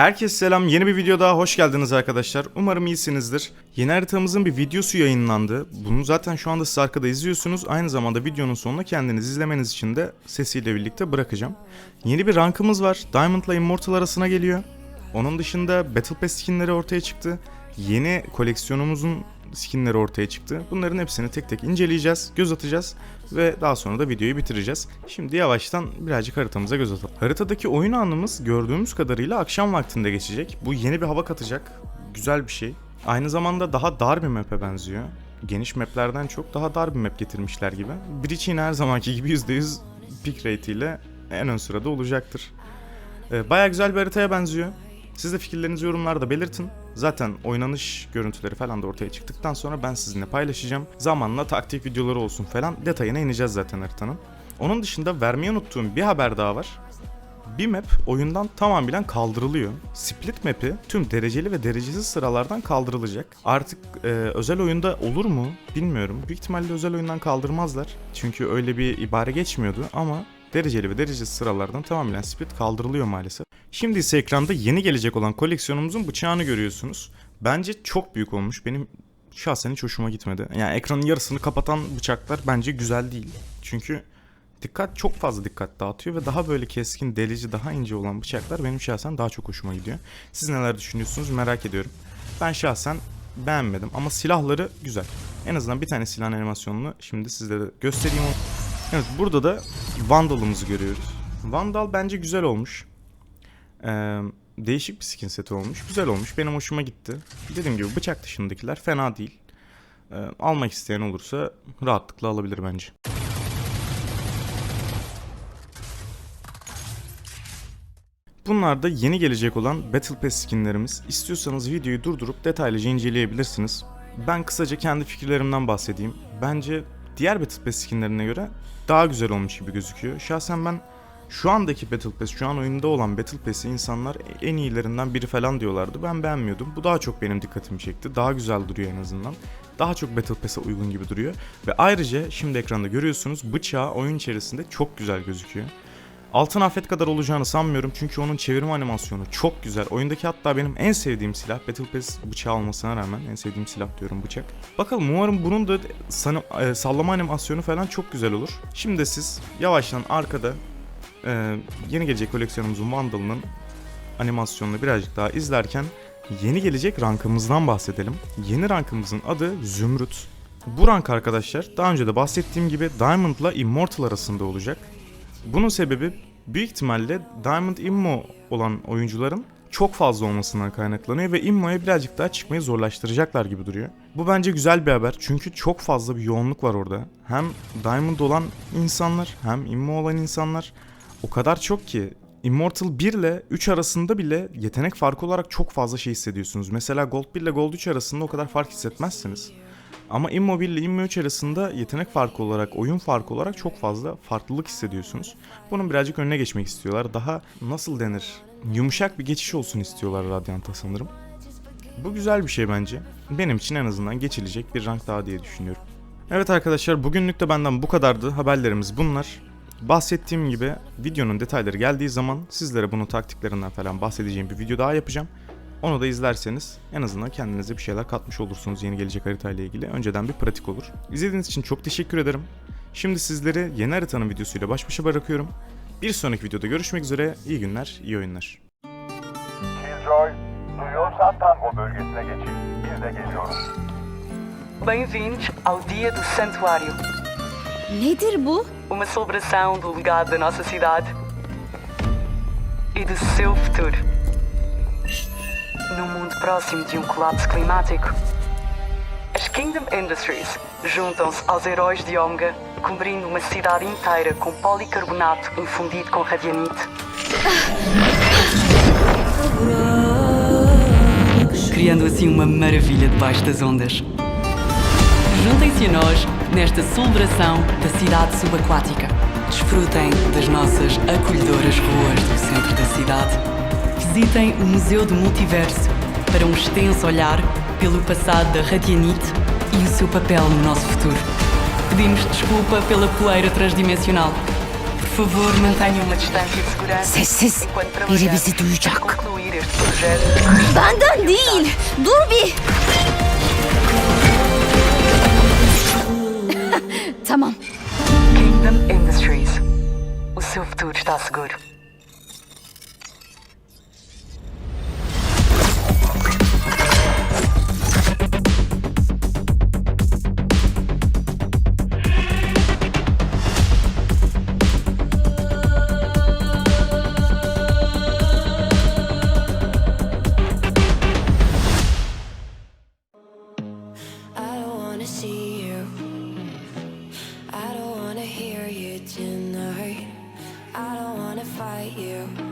Herkese selam. Yeni bir video daha hoş geldiniz arkadaşlar. Umarım iyisinizdir. Yeni haritamızın bir videosu yayınlandı. Bunu zaten şu anda siz arkada izliyorsunuz. Aynı zamanda videonun sonuna kendiniz izlemeniz için de sesiyle birlikte bırakacağım. Yeni bir rankımız var. Diamond ile Immortal arasına geliyor. Onun dışında Battle Pass skinleri ortaya çıktı. Yeni koleksiyonumuzun skinleri ortaya çıktı. Bunların hepsini tek tek inceleyeceğiz, göz atacağız ve daha sonra da videoyu bitireceğiz. Şimdi yavaştan birazcık haritamıza göz atalım. Haritadaki oyun anımız gördüğümüz kadarıyla akşam vaktinde geçecek. Bu yeni bir hava katacak. Güzel bir şey. Aynı zamanda daha dar bir map'e benziyor. Geniş map'lerden çok daha dar bir map getirmişler gibi. Yine her zamanki gibi %100 pick rate ile en ön sırada olacaktır. Ee, Baya güzel bir haritaya benziyor. Siz de fikirlerinizi yorumlarda belirtin. Zaten oynanış görüntüleri falan da ortaya çıktıktan sonra ben sizinle paylaşacağım. Zamanla taktik videoları olsun falan detayına ineceğiz zaten haritanın. Onun dışında vermeyi unuttuğum bir haber daha var. Bir map oyundan tamamen kaldırılıyor. Split map'i tüm dereceli ve derecesiz sıralardan kaldırılacak. Artık e, özel oyunda olur mu bilmiyorum. Büyük ihtimalle özel oyundan kaldırmazlar. Çünkü öyle bir ibare geçmiyordu ama dereceli ve derecesiz sıralardan tamamen split kaldırılıyor maalesef. Şimdi ise ekranda yeni gelecek olan koleksiyonumuzun bıçağını görüyorsunuz. Bence çok büyük olmuş. Benim şahsen hiç hoşuma gitmedi. Yani ekranın yarısını kapatan bıçaklar bence güzel değil. Çünkü dikkat çok fazla dikkat dağıtıyor ve daha böyle keskin, delici, daha ince olan bıçaklar benim şahsen daha çok hoşuma gidiyor. Siz neler düşünüyorsunuz merak ediyorum. Ben şahsen beğenmedim ama silahları güzel. En azından bir tane silah animasyonunu şimdi sizlere göstereyim. Evet burada da Vandal'ımızı görüyoruz. Vandal bence güzel olmuş. Ee, değişik bir skin seti olmuş. Güzel olmuş. Benim hoşuma gitti. Dediğim gibi bıçak dışındakiler fena değil. Ee, almak isteyen olursa rahatlıkla alabilir bence. Bunlar da yeni gelecek olan Battle Pass skinlerimiz. İstiyorsanız videoyu durdurup detaylıca inceleyebilirsiniz. Ben kısaca kendi fikirlerimden bahsedeyim. Bence diğer Battle Pass skinlerine göre daha güzel olmuş gibi gözüküyor. Şahsen ben şu andaki Battle Pass, şu an oyunda olan Battle Pass'i insanlar en iyilerinden biri falan diyorlardı. Ben beğenmiyordum. Bu daha çok benim dikkatimi çekti. Daha güzel duruyor en azından. Daha çok Battle Pass'e uygun gibi duruyor. Ve ayrıca şimdi ekranda görüyorsunuz bıçağı oyun içerisinde çok güzel gözüküyor. Altın afet kadar olacağını sanmıyorum çünkü onun çevirme animasyonu çok güzel. Oyundaki hatta benim en sevdiğim silah Battle Pass bıçağı olmasına rağmen en sevdiğim silah diyorum bıçak. Bakalım umarım bunun da sana- e, sallama animasyonu falan çok güzel olur. Şimdi siz yavaştan arkada e, yeni gelecek koleksiyonumuzun Vandal'ının animasyonunu birazcık daha izlerken yeni gelecek rankımızdan bahsedelim. Yeni rankımızın adı Zümrüt. Bu rank arkadaşlar daha önce de bahsettiğim gibi Diamond ile Immortal arasında olacak. Bunun sebebi büyük ihtimalle Diamond Immo olan oyuncuların çok fazla olmasından kaynaklanıyor ve Immo'ya birazcık daha çıkmayı zorlaştıracaklar gibi duruyor. Bu bence güzel bir haber çünkü çok fazla bir yoğunluk var orada. Hem Diamond olan insanlar hem Immo olan insanlar o kadar çok ki Immortal 1 ile 3 arasında bile yetenek farkı olarak çok fazla şey hissediyorsunuz. Mesela Gold 1 ile Gold 3 arasında o kadar fark hissetmezsiniz. Ama Immo 1 ile Immo 3 arasında yetenek farkı olarak, oyun farkı olarak çok fazla farklılık hissediyorsunuz. Bunun birazcık önüne geçmek istiyorlar. Daha nasıl denir? Yumuşak bir geçiş olsun istiyorlar Radiant'a sanırım. Bu güzel bir şey bence. Benim için en azından geçilecek bir rank daha diye düşünüyorum. Evet arkadaşlar bugünlük de benden bu kadardı. Haberlerimiz bunlar. Bahsettiğim gibi videonun detayları geldiği zaman sizlere bunun taktiklerinden falan bahsedeceğim bir video daha yapacağım. Onu da izlerseniz en azından kendinize bir şeyler katmış olursunuz yeni gelecek haritayla ilgili. Önceden bir pratik olur. İzlediğiniz için çok teşekkür ederim. Şimdi sizleri yeni haritanın videosuyla baş başa bırakıyorum. Bir sonraki videoda görüşmek üzere. İyi günler, iyi oyunlar. Killjoy, duyuyorsan tango bölgesine geçin. Biz de geliyoruz. Bem-vindos ao Dia do Santuário, Nedir bu? Uma celebração do legado da nossa cidade e do seu futuro. Num mundo próximo de um colapso climático, as Kingdom Industries juntam-se aos heróis de Omega, cobrindo uma cidade inteira com policarbonato infundido com radianite. Criando assim uma maravilha debaixo das ondas. Juntem-se a nós nesta celebração da cidade subaquática. Desfrutem das nossas acolhedoras ruas do centro da cidade. Visitem o Museu do Multiverso para um extenso olhar pelo passado da Radianite e o seu papel no nosso futuro. Pedimos desculpa pela poeira transdimensional. Por favor, mantenham uma distância de segurança Sessiz. enquanto Biri trabalhamos bizi duyacak. para concluir este projeto. projeto. Benden tamam. Kingdom Industries. O seu futuro está seguro. I don't wanna see you. Fight you.